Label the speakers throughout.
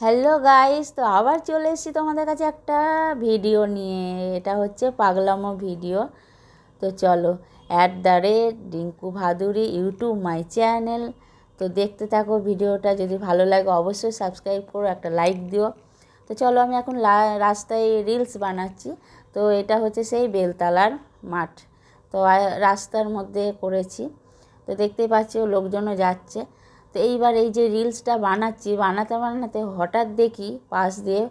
Speaker 1: Hello guys তো আবার চলে এসেছি তোমাদের কাছে একটা ভিডিও নিয়ে। এটা হচ্ছে পাগলামো ভিডিও তো চলো at the rate Dinku Bhaduri YouTube my channel তো দেখতে থাকো ভিডিওটা যদি ভালো লাগে অবশ্যই সাবস্ক্রাইব করো, একটা লাইক দিও। তো চলো, আমি এখন রাস্তায় রিলস বানাচ্ছি। তো এটা হচ্ছে সেই বেলতলার মাঠ। তো রাস্তার মধ্যে করেছি। তো দেখতেই পাচ্ছি, লোকজনও যাচ্ছে। তো এইবার এই যে রিলসটা বানাচ্ছি বানাতে বানাতে হঠাৎ দেখি পাশ দিয়ে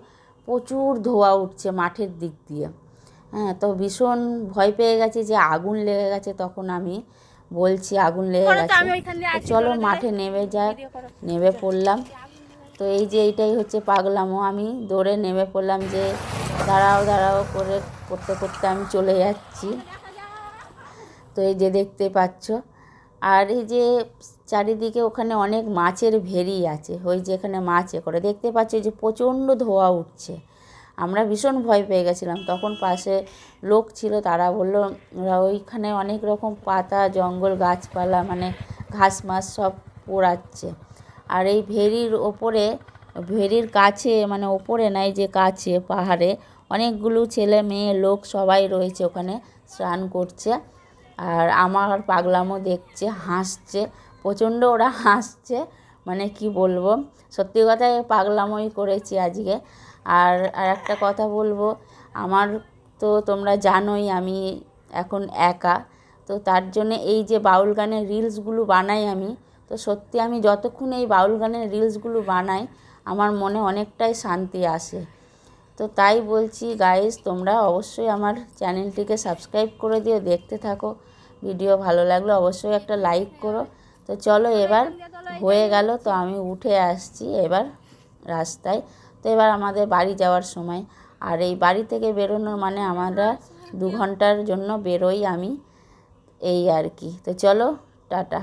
Speaker 1: প্রচুর ধোঁয়া উঠছে মাঠের দিক দিয়ে। হ্যাঁ তো ভীষণ ভয় পেয়ে গেছি যে আগুন লেগে গেছে তখন আমি বলছি আগুন লেগে গেছে। চলো মাঠে নেমে যাক নেমে পড়লাম। তো এই যে এইটাই হচ্ছে পাগলামো আমি দৌড়ে নেমে পড়লাম যে দাঁড়াও দাঁড়াও করে করতে করতে আমি চলে যাচ্ছি। তো এই যে দেখতে পাচ্ছ আর এই যে চারিদিকে ওখানে অনেক মাছের ভেরি আছে, ওই যেখানে মাছ এ করে। দেখতে পাচ্ছ যে প্রচণ্ড ধোঁয়া উঠছে। আমরা ভীষণ ভয় পেয়ে গেছিলাম। তখন পাশে লোক ছিল, তারা বলল, ওরা ওইখানে অনেক রকম পাতা, জঙ্গল, গাছপালা মানে ঘাস মাছ সব পোড়াচ্ছে। আর এই ভেরির ওপরে ভেরির কাছে মানে ওপরে নাই যে কাছে, পাহাড়ে, অনেকগুলো ছেলে, মেয়ে, লোক সবাই রয়েছে ওখানে স্নান করছে। আর আমার পাগলামো দেখছে, হাসছে, প্রচণ্ড ওরা হাসছে মানে কি বলব? সত্যি কথাই পাগলামোই করেছি আজকে। আর আর একটা কথা বলব, আমার তো তোমরা জানোই আমি এখন একা, তো তার জন্য এই যে বাউল গানের রিলসগুলো বানাই আমি, তো সত্যি আমি যতক্ষণ এই বাউল গানের রিলসগুলো বানাই, আমার মনে অনেকটাই শান্তি আসে। তো তাই বলছি গাইস তোমরা অবশ্যই আমার চ্যানেলটিকে সাবস্ক্রাইব করে দিও, দেখতে থাকো। ভিডিও ভালো লাগলে অবশ্যই একটা লাইক করো। তো চলো এবার হয়ে গেল, তো আমি উঠে আসছি এবার রাস্তায়। তো এবার আমাদের বাড়ি যাওয়ার সময়। আর এই বাড়ি থেকে বেরোনোর মানে আমরা দু ঘণ্টার জন্য বেরোই আমি, এই আর কি। তো চলো, টাটা।